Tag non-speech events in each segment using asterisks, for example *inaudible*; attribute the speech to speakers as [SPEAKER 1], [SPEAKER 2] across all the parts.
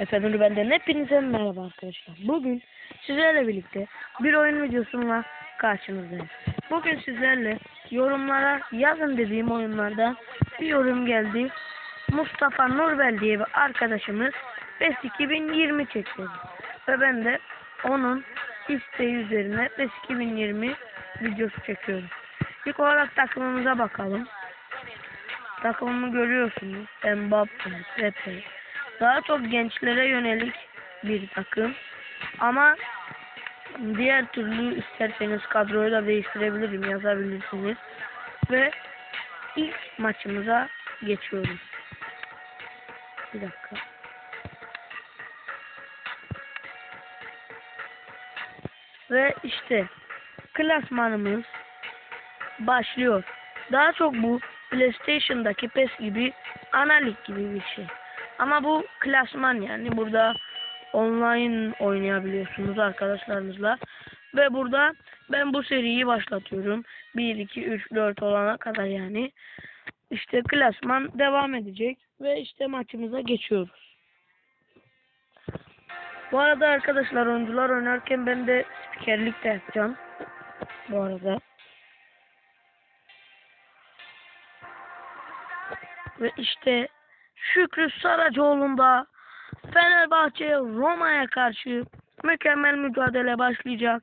[SPEAKER 1] Efendim benden hepinize merhaba arkadaşlar. Bugün sizlerle birlikte bir oyun videosuyla karşınızdayım. Bugün sizlerle yorumlara yazın dediğim oyunlardan bir yorum geldi. Mustafa Nurbel diye bir arkadaşımız PES 2020 çekti. Ve ben de onun isteği üzerine PES 2020 videosu çekiyorum. İlk olarak takımımıza bakalım. Takımımı görüyorsunuz. Mbappe, Pepe, daha çok gençlere yönelik bir takım. Ama diğer türlü isterseniz kadroyu da değiştirebilirim, yazabilirsiniz. Ve ilk maçımıza geçiyoruz. Bir dakika. Ve işte klasmanımız başlıyor. Daha çok bu PlayStation'daki PES gibi analik gibi bir şey. Ama bu klasman yani burada online oynayabiliyorsunuz arkadaşlarınızla. Ve burada ben bu seriyi başlatıyorum. 1, 2, 3, 4 olana kadar yani. İşte klasman devam edecek. Ve işte maçımıza geçiyoruz. Bu arada arkadaşlar oyuncular oynarken ben de spikerlik de yapacağım. Bu arada. Ve işte Şükrü Saracoğlu'nda Fenerbahçe Roma'ya karşı mükemmel mücadele başlayacak.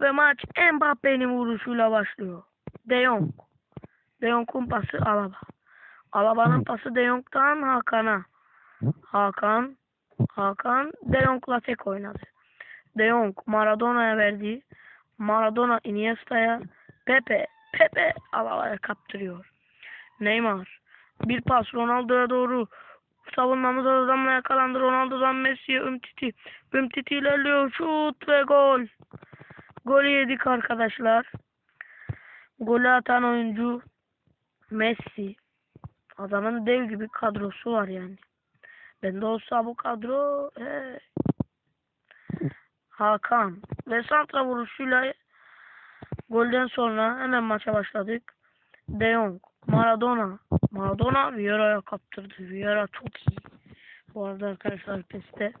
[SPEAKER 1] Ve maç Mbappe'nin vuruşuyla başlıyor. De Jong. De Jong'un pası Alaba. Alaba'nın pası De Jong'dan Hakan'a. Hakan. Hakan De Jong'la tek oynadı. De Jong Maradona'ya verdi. Maradona Iniesta'ya. Pepe. Pepe Alaba'ya kaptırıyor. Neymar. Bir pas Ronaldo'ya doğru. Savunmamız adamla yakalandı. Ronaldo'dan Messi'ye Ümtiti. Ümtiti ilerliyor. Şut ve gol. Golü yedik arkadaşlar. Golü atan oyuncu Messi. Adamın dev gibi kadrosu var yani. Bende olsa bu kadro he. Hakan. Ve santra vuruşuyla golden sonra hemen maça başladık. De Jong. Maradona. Maradona Vieira'ya kaptırdı. Vieira çok iyi. Bu arada arkadaşlar PES'te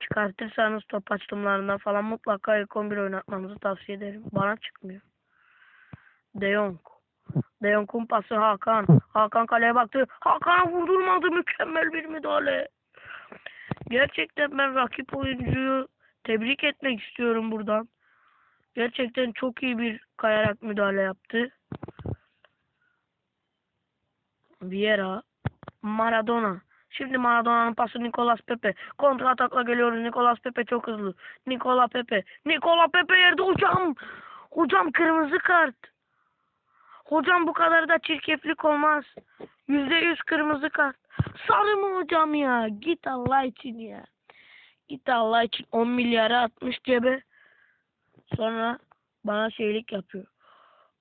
[SPEAKER 1] çıkartırsanız top açtımlarından falan mutlaka ilk 11 oynatmanızı tavsiye ederim. Bana çıkmıyor. De Jong. De Jong'un pası Hakan. Hakan kaleye baktı. Hakan'a vurdurmadı. Mükemmel bir müdahale. Gerçekten ben rakip oyuncuyu tebrik etmek istiyorum buradan. Gerçekten çok iyi bir kayarak müdahale yaptı. Vieira, Maradona. Şimdi Maradona'nın pası Nicolas Pepe. Kontra atakla geliyoruz. Nicolas Pepe çok hızlı. Nicola Pepe. Nicola Pepe yerde hocam. Hocam kırmızı kart. Hocam bu kadar da çirkeflik olmaz. Yüzde yüz kırmızı kart. Sarı mı hocam ya? Git Allah için ya. Git Allah için 10 milyara atmış cebe. Sonra bana şeylik yapıyor.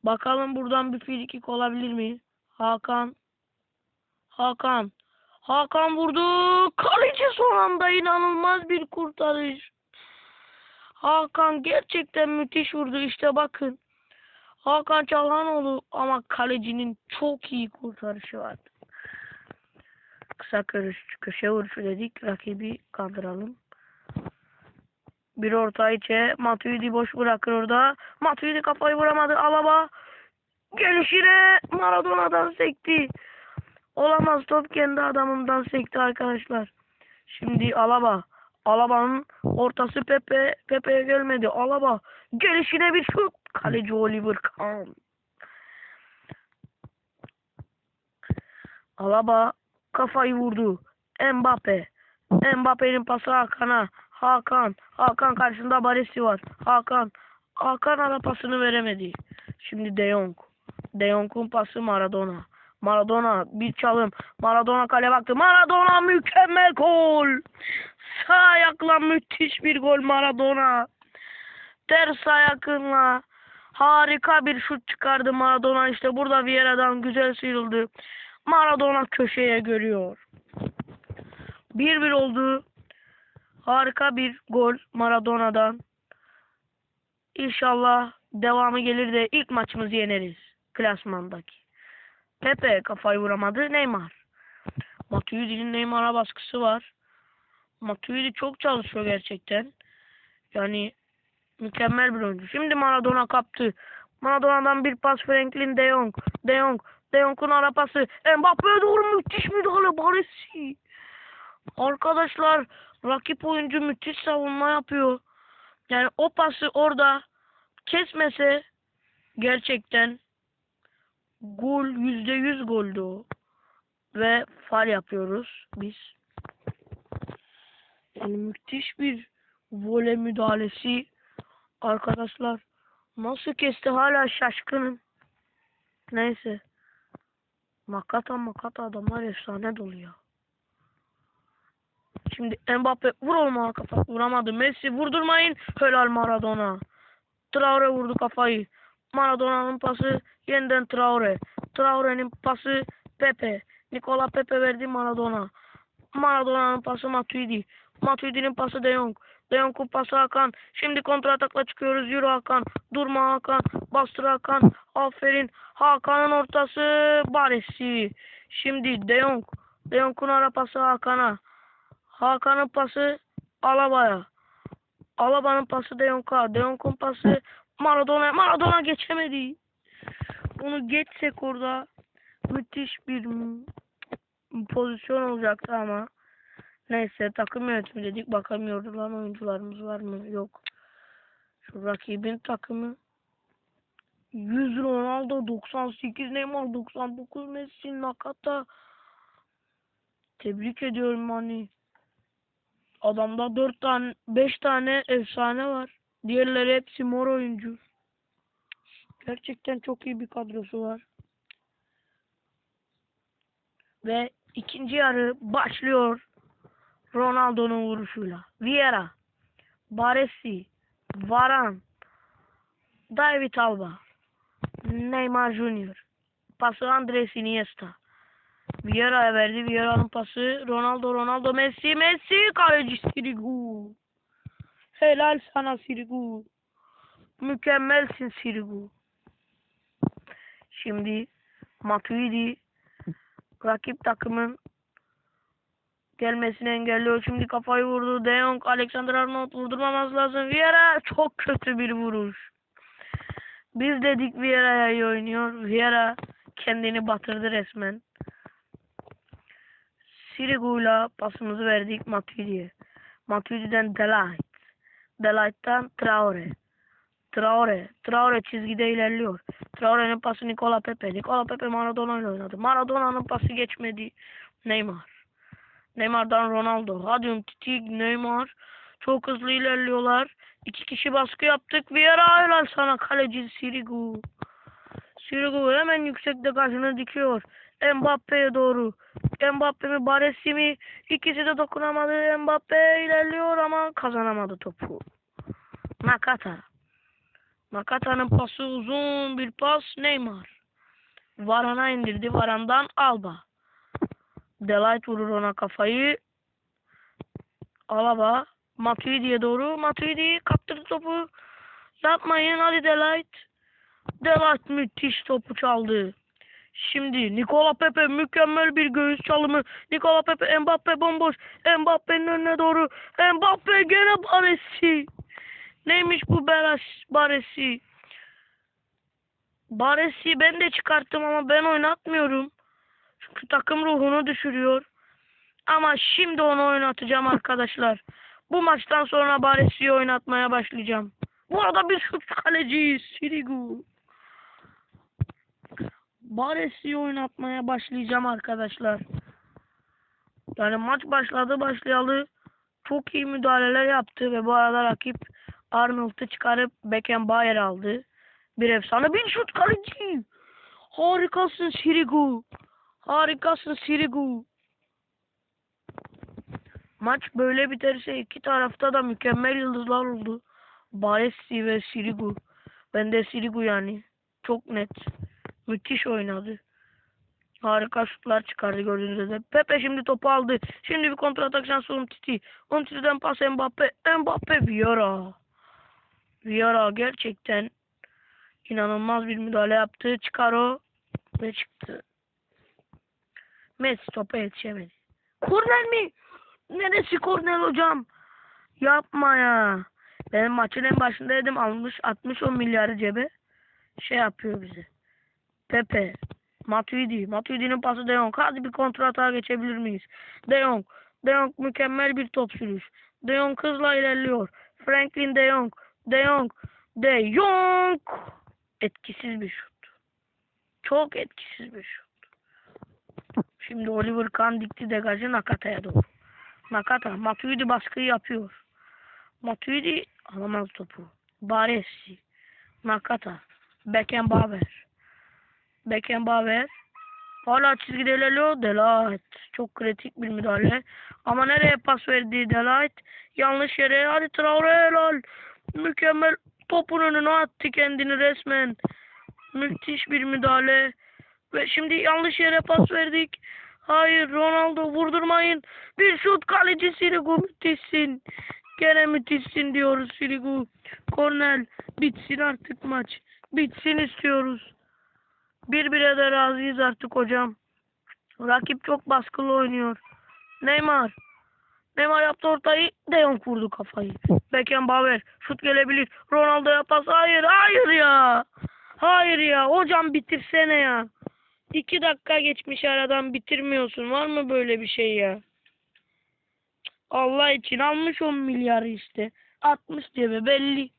[SPEAKER 1] Bakalım buradan bir frikik olabilir mi? Hakan. Hakan. Hakan vurdu. Kaleci son anda inanılmaz bir kurtarış. Hakan gerçekten müthiş vurdu. İşte bakın. Hakan Çalhanoğlu ama kalecinin çok iyi kurtarışı vardı. Kısa köşe, köşe vuruşu dedik. Rakibi kandıralım. Bir orta içe. Matuidi boş bırakır orada. Matuidi kafayı vuramadı. Alaba. Gelişine Maradona'dan sekti. Olamaz top kendi adamından sekti arkadaşlar. Şimdi Alaba. Alaba'nın ortası Pepe. Pepe'ye gelmedi. Alaba. Gelişine bir şut. Kaleci Oliver Kahn. Alaba kafayı vurdu. Mbappe. Mbappe'nin pası Hakan'a. Hakan. Hakan karşısında Baresi var. Hakan. Hakan ara pasını veremedi. Şimdi De Jong. De Jong'un pası Maradona. Maradona bir çalım. Maradona kale baktı. Maradona mükemmel gol. Sağ ayakla müthiş bir gol Maradona. Ters ayakınla harika bir şut çıkardı Maradona. İşte burada Vieira'dan güzel sıyrıldı. Maradona köşeye görüyor. 1-1 oldu. Harika bir gol Maradona'dan. İnşallah devamı gelir de ilk maçımızı yeneriz. Klasmandaki. Pepe kafayı vuramadı. Neymar. Matuidi'nin Neymar'a baskısı var. Matuidi çok çalışıyor gerçekten. Yani mükemmel bir oyuncu. Şimdi Maradona kaptı. Maradona'dan bir pas Franklin de Jong. De Jong. De Jong'un ara pası. Mbappe'ye doğru müthiş müdahale. Baresi. Arkadaşlar rakip oyuncu müthiş savunma yapıyor. Yani o pası orada kesmese gerçekten gol yüzde yüz goldü o. Ve far yapıyoruz biz. Yani müthiş bir voley müdahalesi. Arkadaşlar nasıl kesti hala şaşkınım. Neyse. Makata makata adamlar efsane dolu ya. Şimdi Mbappe vur olmalı kafa. Vuramadı. Messi vurdurmayın. Helal Maradona. Traore vurdu kafayı. Maradona'nın pası yeniden Traore. Traore'nin pası Pepe. Nikola Pepe verdi Maradona. Maradona'nın pası Matuidi. Matuidi'nin pası De Jong. De Jong'un pası Hakan. Şimdi kontra atakla çıkıyoruz. Yürü Hakan. Durma Hakan. Bastır Hakan. Aferin. Hakan'ın ortası Baresi. Şimdi De Jong. De Jong'un ara pası Hakan'a. Hakan'ın pası Alaba'ya. Alaba'nın pası De Jong'a. De Jong'un pası Maradona'ya. Maradona geçemedi. Bunu geçsek orada müthiş bir pozisyon olacaktı ama neyse takım yönetimi dedik bakalım yorulan oyuncularımız var mı yok şu rakibin takımı 100 Ronaldo 98 Neymar 99 Messi Nakata tebrik ediyorum hani adamda 4 tane 5 tane efsane var diğerleri hepsi mor oyuncu gerçekten çok iyi bir kadrosu var ve ikinci yarı başlıyor Ronaldo'nun vuruşuyla. Vieira, Baresi, Varan, David Alba, Neymar Junior, pası Andres Iniesta. Vieira'ya verdi. Vieira'nın pası Ronaldo, Ronaldo, Messi, Messi, kaleci Sirigu. Helal sana Sirigu. Mükemmelsin Sirigu. Şimdi Matuidi rakip takımın gelmesini engelliyor. Şimdi kafayı vurdu. De Jong, Alexander Arnold vurdurmamaz lazım. Vieira çok kötü bir vuruş. Biz dedik Vieira'ya iyi oynuyor. Vieira kendini batırdı resmen. Sirigu'yla pasımızı verdik Matuidi'ye. Matuidi'den Delight. Delight'tan Traore. Traore. Traore çizgide ilerliyor. Traore'nin pası Nikola Pepe. Nikola Pepe Maradona ile oynadı. Maradona'nın pası geçmedi. Neymar. Neymar'dan Ronaldo. Hadi Titig, Neymar. Çok hızlı ilerliyorlar. İki kişi baskı yaptık. Vieira helal sana kaleci Sirigu. Sirigu hemen yüksekte karşını dikiyor. Mbappe'ye doğru. Mbappe mi Baresi mi? İkisi de dokunamadı. Mbappe ilerliyor ama kazanamadı topu. Nakata. Nakata'nın pası uzun bir pas Neymar. Varan'a indirdi. Varan'dan Alba. Delight vurur ona kafayı. Alaba. Matuidi'ye doğru. Matuidi kaptırdı topu. Yapmayın hadi Delight. Delight müthiş topu çaldı. Şimdi Nikola Pepe mükemmel bir göğüs çalımı. Nikola Pepe Mbappe bomboş. Mbappe'nin önüne doğru. Mbappe gene Baresi. Neymiş bu Beras Baresi? Baresi ben de çıkarttım ama ben oynatmıyorum. Çünkü takım ruhunu düşürüyor. Ama şimdi onu oynatacağım arkadaşlar. Bu maçtan sonra Baresi'yi oynatmaya başlayacağım. Bu arada bir şut kaleciyiz. Sirigu. Baresi'yi oynatmaya başlayacağım arkadaşlar. Yani maç başladı başlayalı çok iyi müdahaleler yaptı ve bu arada rakip Arnold'u çıkarıp Beckenbauer aldı. Bir efsane bir şut kaleci. Harikasın Sirigu. Harikasın Sirigu. Maç böyle biterse iki tarafta da mükemmel yıldızlar oldu. Baresi ve Sirigu. Ben de Sirigu yani. Çok net. Müthiş oynadı. Harika şutlar çıkardı gördüğünüz üzere. Pepe şimdi topu aldı. Şimdi bir kontra atak şansı Umtiti. Umtiti'den pas Mbappe. Mbappe Vieira. Vieira gerçekten inanılmaz bir müdahale yaptı. Çıkar o. Ve çıktı. Messi topa yetişemedi. Korner mi? Neresi Kornel hocam? Yapma ya. Ben maçın en başında dedim almış 60 10 milyarı cebe. Şey yapıyor bize. Pepe. Matuidi. Matuidi'nin pası De Jong. Hadi bir kontra atağa geçebilir miyiz? De Jong. De Jong mükemmel bir top sürüş. De Jong hızla ilerliyor. Franklin De Jong. De Jong. De Jong. Etkisiz bir şut. Çok etkisiz bir şut. Şimdi Oliver Kahn dikti degajı Nakata'ya doğru. Nakata. Matuidi baskıyı yapıyor. Matuidi alamaz topu. Baresi. Nakata. Beckenbauer. Beckenbauer. Hala çizgide ilerliyor. Delight. Çok kritik bir müdahale. Ama nereye pas verdi Delight? Yanlış yere. Hadi Traore helal. Mükemmel. Topun önüne attı kendini resmen. Müthiş bir müdahale. Ve şimdi yanlış yere pas verdik. Hayır Ronaldo vurdurmayın. Bir şut kaleci Sirigu müthişsin. Gene müthişsin diyoruz Sirigu. Kornel bitsin artık maç. Bitsin istiyoruz. Bir bire de razıyız artık hocam. Rakip çok baskılı oynuyor. Neymar. Neymar yaptı ortayı. De Jong vurdu kafayı. Beckenbauer. Şut gelebilir. Ronaldo'ya pas. Hayır hayır ya. Hayır ya. Hocam bitirsene ya. İki dakika geçmiş aradan bitirmiyorsun. Var mı böyle bir şey ya? Allah için almış 10 milyarı işte. 60 diye be belli.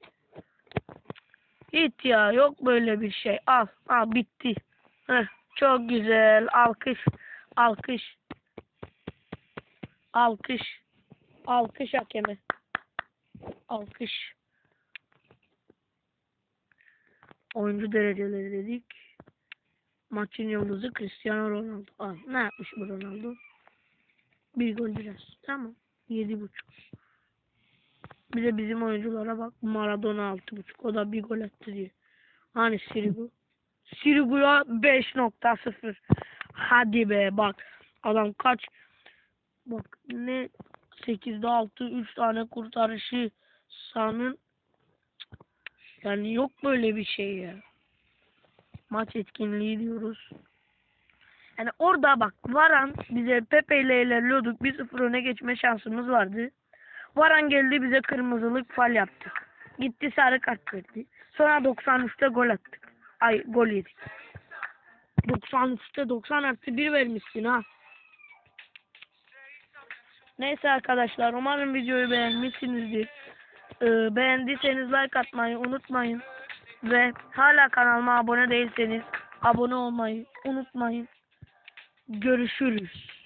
[SPEAKER 1] Hiç ya yok böyle bir şey. Al al bitti. Heh, çok güzel. Alkış. Alkış. Alkış. Alkış hakeme. Alkış. Oyuncu dereceleri dedik. Maçın yıldızı Cristiano Ronaldo. Al, ne yapmış bu Ronaldo? Bir gol biraz. Tamam. Yedi buçuk. Bir de bizim oyunculara bak. Maradona altı buçuk. O da bir gol attı diye. Hani Sirigu? *laughs* Sirigu'ya 5.0. Hadi be bak. Adam kaç? Bak ne 8'de 6 3 tane kurtarışı sanın yani yok böyle bir şey ya. Maç etkinliği diyoruz. Yani orada bak Varan bize Pepe ile ilerliyorduk. 1-0 öne geçme şansımız vardı. Varan geldi bize kırmızılık fal yaptık. Gitti sarı kart verdi. Sonra 93'te gol attık. Ay gol yedik. 93'te 90 artı 1 vermişsin ha. Neyse arkadaşlar umarım videoyu beğenmişsinizdir. Ee, beğendiyseniz like atmayı unutmayın. Ve hala kanalıma abone değilseniz abone olmayı unutmayın. Görüşürüz.